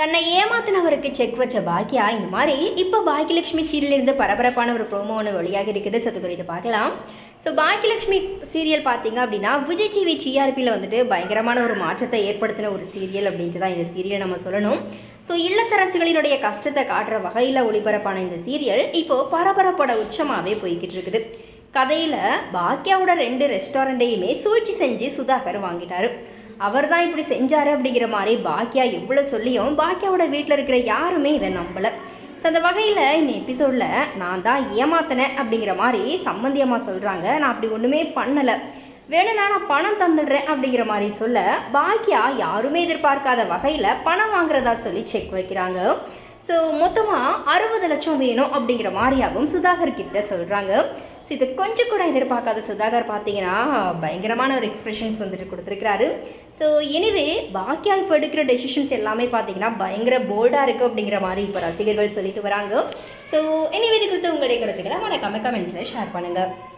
தன்னை ஏமாத்தினவருக்கு செக் வச்ச பாக்கியா இந்த மாதிரி இப்போ பாக்கியலட்சுமி சீரியலிருந்து பரபரப்பான ஒரு ப்ரோமோ ஒன்று வழியாக இருக்குது. சத்து பார்க்கலாம். ஸோ பாக்கியலட்சுமி சீரியல் பார்த்தீங்க அப்படின்னா விஜய் டிவி டிஆர்பியில் வந்துட்டு பயங்கரமான ஒரு மாற்றத்தை ஏற்படுத்தின ஒரு சீரியல் அப்படின்ட்டு தான் இந்த சீரியல் நம்ம சொல்லணும். ஸோ இல்லத்தரசுகளினுடைய கஷ்டத்தை காட்டுற வகையில் ஒளிபரப்பான இந்த சீரியல் இப்போது பரபரப்போட உச்சமாகவே போய்கிட்டு இருக்குது. கதையில் பாக்கியாவோட ரெண்டு ரெஸ்டாரண்ட்டையுமே சூழ்ச்சி செஞ்சு சுதாகர் வாங்கிட்டாரு. அவர் தான் இப்படி செஞ்சார் அப்படிங்கிற மாதிரி பாக்கியா எவ்வளோ சொல்லியும் பாக்கியாவோட வீட்டில் இருக்கிற யாருமே இதை நம்பலை. ஸோ அந்த வகையில் இந்த எபிசோடில் நான் தான் ஏமாத்தினேன் அப்படிங்கிற மாதிரி சம்மந்தியமாக சொல்கிறாங்க நான் அப்படி ஒன்றுமே பண்ணலை. வேணும்னா நான் பணம் தந்துடுறேன் அப்படிங்கிற மாதிரி சொல்ல பாக்கியா யாருமே எதிர்பார்க்காத வகையில் பணம் வாங்குறதா சொல்லி செக் வைக்கிறாங்க. ஸோ மொத்தமாக அறுபது லட்சம் வேணும் அப்படிங்கிற மாதிரியாகவும் சுதாகர் கிட்ட சொல்கிறாங்க ஸோ இது கொஞ்சம் கூட எதிர்பார்க்காத சுதாகர் பார்த்தீங்கன்னா பயங்கரமான ஒரு எக்ஸ்பிரஷன்ஸ் வந்துட்டு கொடுத்துருக்கிறாரு. ஸோ எனிவே பாக்கியா இப்போ எடுக்கிற டெசிஷன்ஸ் எல்லாமே பார்த்தீங்கன்னா பயங்கர போல்டாக இருக்குது அப்படிங்கிற மாதிரி இப்போ ரசிகர்கள் சொல்லிட்டு வராங்க. ஸோ எனிவே இது குறித்து உங்களுடைய கருத்துக்களை மறக்காம கமெண்ட்ஸில் ஷேர் பண்ணுங்கள்